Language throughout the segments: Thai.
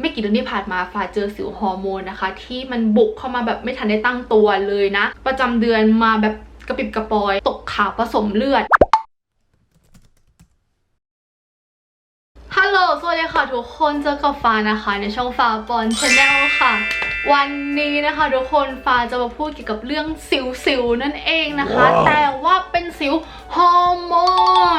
ไม่กี่เดือนที่ผ่านมาฟ้าเจอสิวฮอร์โมนนะคะ ที่มันบุกเข้ามาแบบไม่ทันได้ตั้งตัวเลยนะ ประจำเดือนมาแบบกระปิบกระปอย ตกขาวผสมเลือดฮัลโหลสวัสดีค่ะทุกคนเจอกับฟ้านะคะ ในช่องฟ้าปอนชาแนลค่ะ วันนี้นะคะทุกคนฟ้าจะมาพูดเกี่ยวกับเรื่องสิวๆนั่นเองนะคะว้าวแต่ว่าเป็นสิวฮอร์โม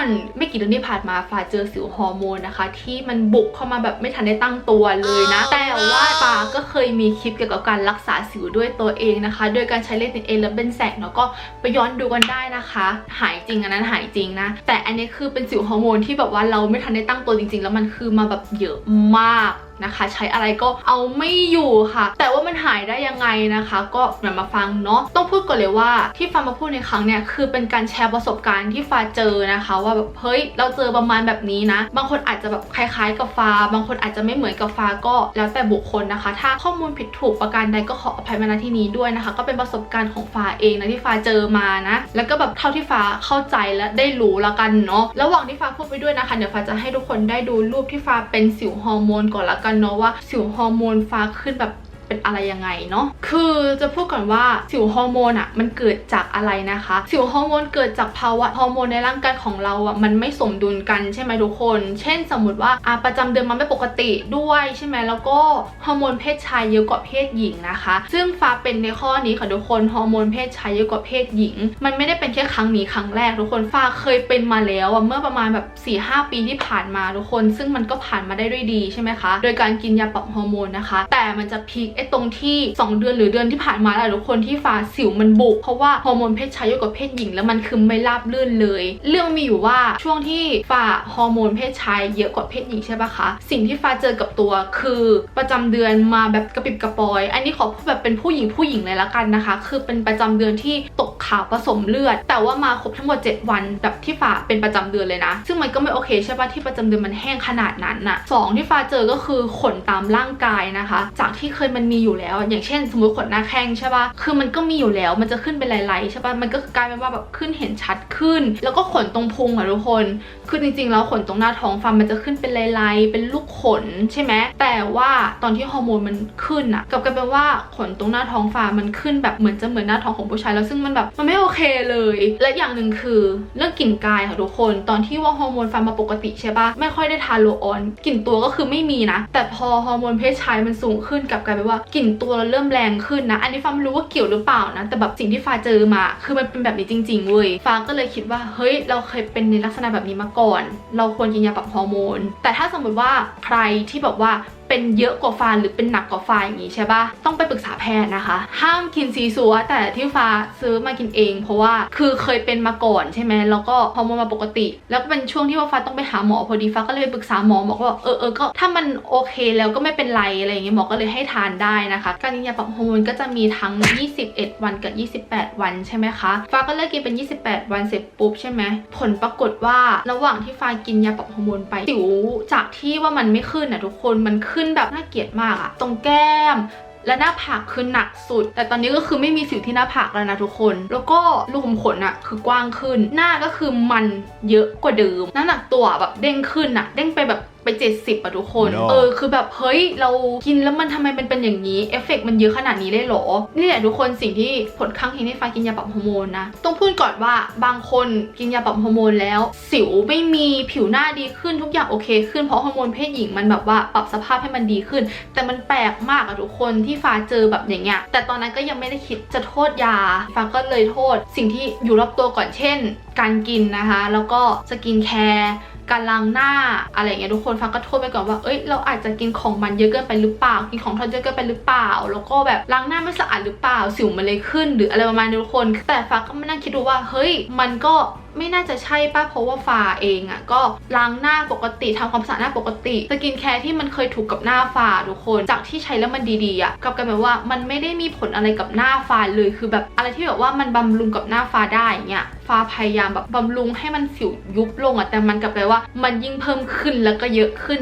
นไม่กี่เดือนที่ผ่านมาฟ้าเจอสิวฮอร์โมนนะคะ ที่มันบุกเข้ามาแบบไม่ทันได้ตั้งตัวเลยนะ แต่ว่าฟ้าก็เคยมีคลิปเกี่ยวกับการรักษาสิวด้วยตัวเองนะคะ โดยการใช้เลตินเอและเบนแซกเนาะก็ไปย้อนดูกันได้นะคะ หายจริงอันนั้นหายจริงนะ แต่อันนี้คือเป็นสิวฮอร์โมนที่แบบว่าเราไม่ทันได้ตั้งตัวจริง ๆ แล้วมันคือมาแบบเยอะมาก นะคะ ใช้อะไรก็เอาไม่อยู่ค่ะ แต่ว่ามันหายได้ยังไงนะคะ ก็มามาฟังเนาะต้องพูดก่อนเลยว่าที่ฟ้ามาพูดในครั้งเนี่ยคือเป็นการแชร์ประสบการณ์ที่ฟ้าเจอนะคะ ว่าแบบเฮ้ยเราเจอประมาณแบบนี้นะ บางคนอาจจะแบบคล้ายๆกับฟ้า บางคนอาจจะไม่เหมือนกับฟ้าก็แล้วแต่บุคคลนะคะ ถ้าข้อมูลผิดถูกประการใดก็ขออภัยมาณที่นี้ด้วยนะคะ ก็เป็นประสบการณ์ของฟ้าเองนะที่ฟ้าเจอมานะ แล้วก็แบบเท่าที่ฟ้าเข้าใจและได้รู้ละกันเนาะระหว่างที่ฟ้าพูดไปด้วยนะคะเดี๋ยวฟ้าจะให้ทุกคนได้ดูรูปที่ฟ้าเป็นสิวฮอร์โมนก่อนละกันเนาะว่าสิวฮอร์โมนฟ้าขึ้นแบบ เป็นอะไรยังไงเนาะคือจะพูดก่อนว่าสิวฮอร์โมนอะมันเกิดจากอะไรนะคะ สิวฮอร์โมนเกิดจากภาวะฮอร์โมนในร่างกายของเราอะมันไม่สมดุลกันใช่ไหมทุกคน เช่น สมมติว่าอะประจำเดือนมันไม่ปกติด้วยใช่ไหมแล้วก็ฮอร์โมนเพศชายเยอะกว่าเพศหญิงนะคะ ซึ่งฟ้าเป็นในข้อนี้ค่ะทุกคนฮอร์โมนเพศชายเยอะกว่าเพศหญิง มันไม่ได้เป็นแค่ครั้งนี้ครั้งแรกทุกคนฟ้าเคยเป็นมาแล้วอะเมื่อประมาณแบบ4ีหปีที่ผ่านมาทุกคน ซึ่งมันก็ผ่านมาได้ด้วยดีใช่ไหมคะ โดยการกินยาปรับฮอร์โมนนะคะ แต่มันจะพีคไอ้ตรงที่ 2 เดือนหรือเดือนที่ผ่านมาแหละทุกคนที่ฟ้าสิวมันบุก เพราะว่าฮอร์โมนเพศชายเยอะกว่าเพศหญิง แล้วมันคือไม่ราบลื่นเลย เรื่องมีอยู่ว่าช่วงที่ฟ้าฮอร์โมนเพศชายเยอะกว่าเพศหญิงใช่ปะคะ สิ่งที่ฟ้าเจอกับตัวคือประจำเดือนมาแบบกระปิบกระปอย อันนี้ขอพูดแบบเป็นผู้หญิงผู้หญิงเลยละกันนะคะ คือเป็นประจำเดือนที่ตกขาวผสมเลือด แต่ว่ามาครบทั้งหมด 7 วันแบบที่ฟ้าเป็นประจำเดือนเลยนะ ซึ่งมันก็ไม่โอเคใช่ปะที่ประจำเดือนมันแห้งขนาดนั้นน่ะสองที่ฟ้าเจอก็คือขนตามร่างกายนะคะ จากที่เคยมันมีอยู่แล้ว อย่างเช่น สมมติขนหน้าแข้งใช่ปะคือมันก็มีอยู่แล้วมันจะขึ้นเป็นลายๆใช่ปะมันก็กลายเป็นว่าแบบขึ้นเห็นชัดขึ้น แล้วก็ขนตรงพุงอะทุกคนคือจริงๆแล้วขนตรงหน้าท้องฟันมันจะขึ้นเป็นลายๆเป็นลูกขนใช่ไหมแต่ว่าตอนที่ฮอร์โมนมันขึ้นอะกลับกลายเป็นว่าขนตรงหน้าท้องฟ้ามันขึ้นแบบเหมือนจะเหมือนหน้าท้องของผู้ชายแล้วซึ่งมันแบบมันไม่โอเคเลย และอย่างหนึ่งคือเรื่องกลิ่นกายค่ะทุกคน ตอนที่ว่าฮอร์โมนฟันมาปกติใช่ปะไม่ค่อยได้ทาโลออนกลิ่นตัวก็คือไม่มีนะ แต่พอฮอร์โมนเพศชายมันสูงขึ้นกับกลายเป็นว่ากลิ่นตัวเราเริ่มแรงขึ้นนะ อันนี้ฟ้าไม่รู้ว่าเกี่ยวหรือเปล่านะ แต่แบบสิ่งที่ฟ้าเจอมา คือมันเป็นแบบนี้จริงๆเว้ย ฟ้าก็เลยคิดว่า เฮ้ย เราเคยเป็นในลักษณะแบบนี้มาก่อน เราควรกินยาปรับฮอร์โมน แต่ถ้าสมมติว่าใครที่แบบว่าเป็นเยอะกว่าฟ้าหรือเป็นหนักกว่าฟ้าอย่างนี้ใช่ปะต้องไปปรึกษาแพทย์นะคะ ห้ามกินซีซัวแต่ที่ฟ้าซื้อมากินเอง เพราะว่าคือเคยเป็นมาก่อนใช่ไหมแล้วก็ฮอร์โมนมาปกติ แล้วก็เป็นช่วงที่ว่าฟ้าต้องไปหาหมอพอดีฟ้าก็เลยไปปรึกษาหมอหมอก็บอกเออเออก็ถ้ามันโอเคแล้วก็ไม่เป็นไรอะไรอย่างเงี้ยหมอก็เลยให้ทานได้นะคะการกินยาปรับฮอร์โมนก็จะมีทั้ง 21 วันกับ 28 วันใช่ไหมคะฟ้าก็เลิกกินเป็น 28 วันเสร็จปุ๊บใช่ไหมผลปรากฏว่าระหว่างที่ฟ้ากินยาปรับฮอร์โมนไปสิวจากที่ว่ามันไม่ขึ้นอะทุกคนมันขึ้นแบบน่าเกลียดมากอะตรงแก้มและหน้าผากคือหนักสุด แต่ตอนนี้ก็คือไม่มีสิวที่หน้าผากแล้วนะทุกคน แล้วก็รูขุมขนอะคือกว้างขึ้น หน้าก็คือมันเยอะกว่าเดิม น้ำหนักตัวแบบเด้งขึ้นอะเด้งไปแบบ ไป70อะทุกคน No เออคือแบบเฮ้ยเรากินแล้วมันทำไมเป็นเป็นอย่างนี้เอฟเฟกต์มันเยอะขนาดนี้เลยเหรอนี่แหละทุกคนสิ่งที่ผลข้างเคียงที่ฟ้ากินยาปรับฮอร์โมนนะต้องพูดก่อนว่าบางคนกินยาปรับฮอร์โมนแล้ว สิวไม่มีผิวหน้าดีขึ้นทุกอย่างโอเค ขึ้นเพราะฮอร์โมนเพศหญิงมันแบบว่าปรับสภาพให้มันดีขึ้น แต่มันแปลกมากอะทุกคนที่ฟ้าเจอแบบอย่างเงี้ยแต่ตอนนั้นก็ยังไม่ได้คิดจะโทษยาฟ้าก็เลยโทษ สิ่งที่อยู่รอบตัวก่อนเช่น การกินนะคะ แล้วก็สกินแคร์ การล้างหน้าอะไรเงี้ยทุกคนฟังก็โทษไปก่อนว่าเอ้ยเราอาจจะกินของมันเยอะเกินไปหรือเปล่า กินของทอดเยอะเกินไปหรือเปล่า แล้วก็แบบล้างหน้าไม่สะอาดหรือเปล่าสิวมันเลยขึ้น หรืออะไรประมาณนี้ทุกคน แต่ฟังก็มานั่งคิดดูว่าเฮ้ยมันก็ ไม่น่าจะใช่ป่ะเพราะว่าฟ้าเองอะ่ะก็ล้างหน้าปกติทำความสะอาดหน้าปกติสกินแคร์ที่มันเคยถูกกับหน้าฟ้าทุกคนจากที่ใช้แล้วมันดีๆอะ่ะกลับกลายเป็นว่ามันไม่ได้มีผลอะไรกับหน้าฟ้าเลยคือแบบอะไรที่แบบว่ามันบำรุงกับหน้าฟ้าได้เงี้ยฟ้าพยายามแบบบำรุงให้มันสิวยุบลงอะ่ะแต่มันกลับกลายว่ามันยิ่งเพิ่มขึ้นแล้วก็เยอะขึ้น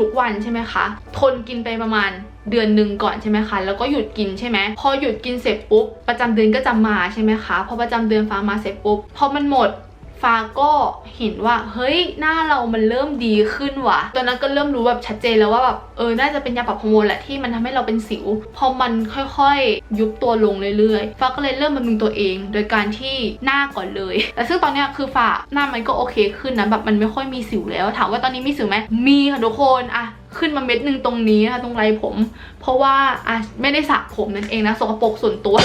ทุกๆวันใช่ไหมคะ ทนกินไปประมาณเดือนหนึ่งก่อนใช่ไหมคะ แล้วก็หยุดกินใช่ไหม พอหยุดกินเสร็จปุ๊บ ประจำเดือนก็จะมาใช่ไหมคะ พอประจำเดือนฟ้ามาเสร็จปุ๊บ พอมันหมด ฟ้าก็เห็นว่า เฮ้ยหน้าเรามันเริ่มดีขึ้นว่ะ ตอนนั้นก็เริ่มรู้แบบชัดเจนแล้วว่าแบบเออน่าจะเป็นยาปรับฮอร์โมนแหละที่มันทำให้เราเป็นสิว พอมันค่อยๆ ยุบตัวลงเรื่อยๆ ฟ้าก็เลยเริ่มบำรุงตัวเอง โดยการที่หน้าก่อนเลย แต่ซึ่งตอนเนี้ยคือฟ้าหน้ามันก็โอเคขึ้นนะแบบมันไม่ค่อยมีสิวแล้ว ถามว่าตอนนี้มีสิวไหมมีค่ะทุกคนอะ ขึ้นมาเม็ดหนึ่งตรงนี้นะคะตรงไรผม เพราะว่าอะไม่ได้สระผมนั่นเองนะสกปรกส่วนตัว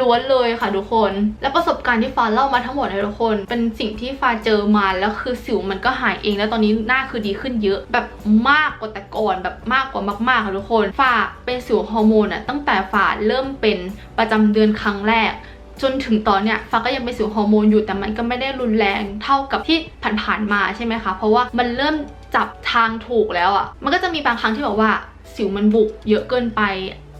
ล้วนๆเลยค่ะทุกคน และประสบการณ์ที่ฟ้าเล่ามาทั้งหมดนะทุกคน เป็นสิ่งที่ฟ้าเจอมาแล้วคือสิวมันก็หายเอง แล้วตอนนี้หน้าคือดีขึ้นเยอะแบบมากกว่าแต่ก่อนแบบมากกว่ามากๆค่ะทุกคนฟ้าเป็นสิวฮอร์โมนอะตั้งแต่ฟ้าเริ่มเป็นประจำเดือนครั้งแรก จนถึงตอนเนี้ยฟ้าก็ยังเป็นสิวฮอร์โมนอยู่แต่มันก็ไม่ได้รุนแรงเท่ากับที่ผ่านๆมาใช่ไหมคะ เพราะว่ามันเริ่มจับทางถูกแล้วอะ่ะ มันก็จะมีบางครั้งที่แบบว่าสิวมันบุกเยอะเกินไป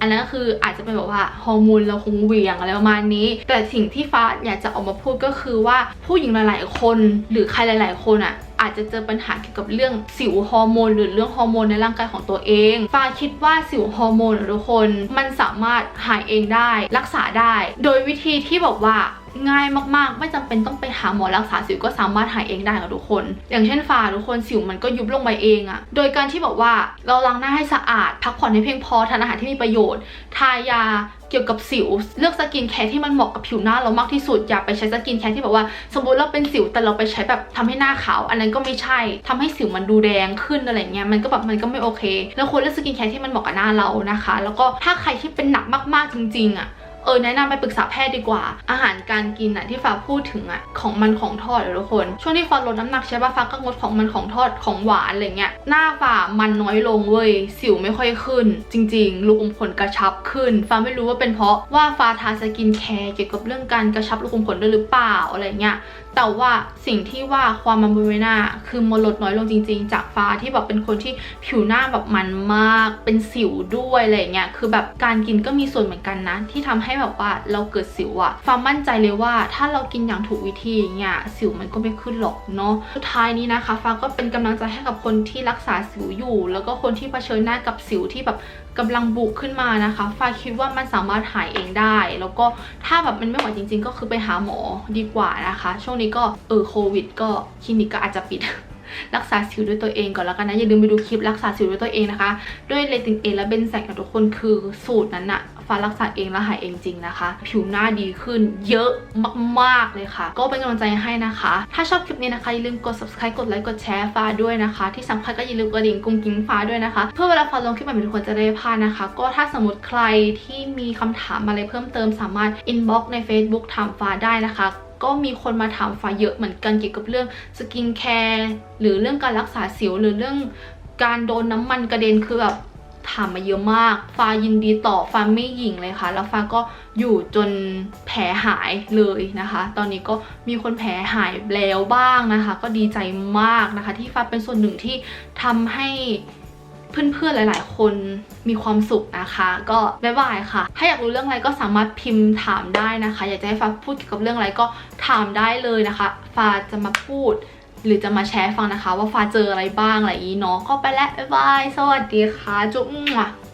อันนั้นก็คืออาจจะเป็นแบบว่าฮอร์โมนเราคงเวี่ยงอะไรประมาณนี้ แต่สิ่งที่ฟ้าอยากจะออกมาพูดก็คือว่าผู้หญิงหลาย ๆ คนหรือใครหลาย ๆ คนอะ อาจจะเจอปัญหาเกี่ยวกับเรื่องสิวฮอร์โมนหรือเรื่องฮอร์โมนในร่างกายของตัวเองฟ้าคิดว่าสิวฮอร์โมนทุกคนมันสามารถหายเองได้ รักษาได้ โดยวิธีที่บอกว่า ง่ายมากๆ ไม่จำเป็นต้องไปหาหมอรักษาสิวก็สามารถหายเองได้ค่ะทุกคน อย่างเช่นฟ้าทุกคนสิวมันก็ยุบลงไปเองอะโดยการที่บอกว่าเราล้างหน้าให้สะอาด พักผ่อนให้เพียงพอทานอาหารที่มีประโยชน์ ทายาเกี่ยวกับสิว เลือกสกินแคร์ที่มันเหมาะกับผิวหน้าเรามากที่สุด อย่าไปใช้สกินแคร์ที่แบบว่า สมมติเราเป็นสิวแต่เราไปใช้แบบทำให้หน้าขาว อันนั้นก็ไม่ใช่ทำให้สิวมันดูแดงขึ้นอะไรเงี้ยมันก็แบบมันก็ไม่โอเค แล้วควรเลือกสกินแคร์ที่มันเหมาะกับหน้าเรานะคะ แล้วก็ถ้าใครที่เป็นหนักมากๆจริงๆอะ ออแนะนำไปปรึกษาแพทย์ดีกว่า อาหารการกินอะที่ฟ้าพูดถึงอะของมันของทอดทุกคน ช่วงที่ฟ้าลดน้ำหนักใช่ปะฟ้าก็งดของมันของทอดของหวานอะไรเงี้ยหน้าฟ้ามันน้อยลงเว้ยสิวไม่ค่อยขึ้น จริง ๆ ลูกอมขนกระชับขึ้นฟ้าไม่รู้ว่าเป็นเพราะว่าฟ้าทาสกินแคร์เกี่ยวกับเรื่องการกระชับลูกอมขนด้วยหรือเปล่าอะไรเงี้ย แต่ว่าสิ่งที่ว่าความมันบนใบหน้า คือมันลดน้อยลงจริง ๆ จากฟ้าที่แบบเป็นคนที่ผิวหน้าแบบมันมาก เป็นสิวด้วยอะไรเงี้ยคือแบบการกินก็มีส่วนเหมือนกันนะ ที่ทำให้แบบว่าเราเกิดสิวอะฟ้ามั่นใจเลยว่าถ้าเรากินอย่างถูกวิธีเงี้ยสิวมันก็ไม่ขึ้นหรอกเนาะสุดท้ายนี้นะคะฟ้าก็เป็นกำลังใจให้กับคนที่รักษาสิวอยู่ แล้วก็คนที่เผชิญหน้ากับสิวที่แบบกำลังบุกขึ้นมานะคะฟ้าคิดว่ามันสามารถหายเองได้ แล้วก็ถ้าแบบมันไม่ไหวจริง ๆ ก็คือไปหาหมอดีกว่านะคะ ช่วงนี้ก็เออโควิด ก็คลินิกก็อาจจะปิดรักษาสิวด้วยตัวเองก่อนแล้วกันนะ อย่าลืมไปดูคลิปรักษาสิวด้วยตัวเองนะคะ ด้วยเลติงเอและเบนแซกทุกคนคือสูตรนั้นอะฟ้ารักษาเองแล้วหายเองจริงนะคะ ผิวหน้าดีขึ้นเยอะมากๆเลยค่ะ ก็เป็นกำลังใจให้นะคะ ถ้าชอบคลิปนี้นะคะอย่าลืมกด subscribe กดไลค์กดแชร์ฟ้าด้วยนะคะ ที่สำคัญก็อย่าลืมกระดิ่งกุ้งกิ้งฟ้าด้วยนะคะ เพื่อเวลาฟ้าลงคลิปใหม่ทุกคนจะได้พลาดนะคะ ก็ถ้าสมมติใครที่มีคำถามอะไรเพิ่มเติมสามารถ inbox ใน Facebook ถามฟ้าได้นะคะ ก็มีคนมาถามฟ้าเยอะเหมือนกันเกี่ยวกับเรื่องสกินแคร์หรือเรื่องการรักษาสิวหรือเรื่องการโดนน้ำมันกระเด็นคือแบบถามมาเยอะมาก ฟ้ายินดีตอบฟ้าไม่หยิ่งเลยค่ะ แล้วฟ้าก็อยู่จนแผลหายเลยนะคะ ตอนนี้ก็มีคนแผลหายแล้วบ้างนะคะ ก็ดีใจมากนะคะ ที่ฟ้าเป็นส่วนหนึ่งที่ทำให้ เพื่อนๆ หลาย ๆ คนมีความสุขนะคะ ก็บ๊ายบายค่ะ ถ้าอยากรู้เรื่องอะไรก็สามารถพิมพ์ถามได้นะคะ อยากจะให้ฟ้าพูดเกี่ยวกับเรื่องอะไรก็ถามได้เลยนะคะ ฟ้าจะมาพูด หรือจะมาแชร์ฟังนะคะ ว่าฟ้าเจออะไรบ้างอะไรอย่างนี้เนาะก็ไปแล้วบ๊ายบายสวัสดีค่ะ จุ๊บมั่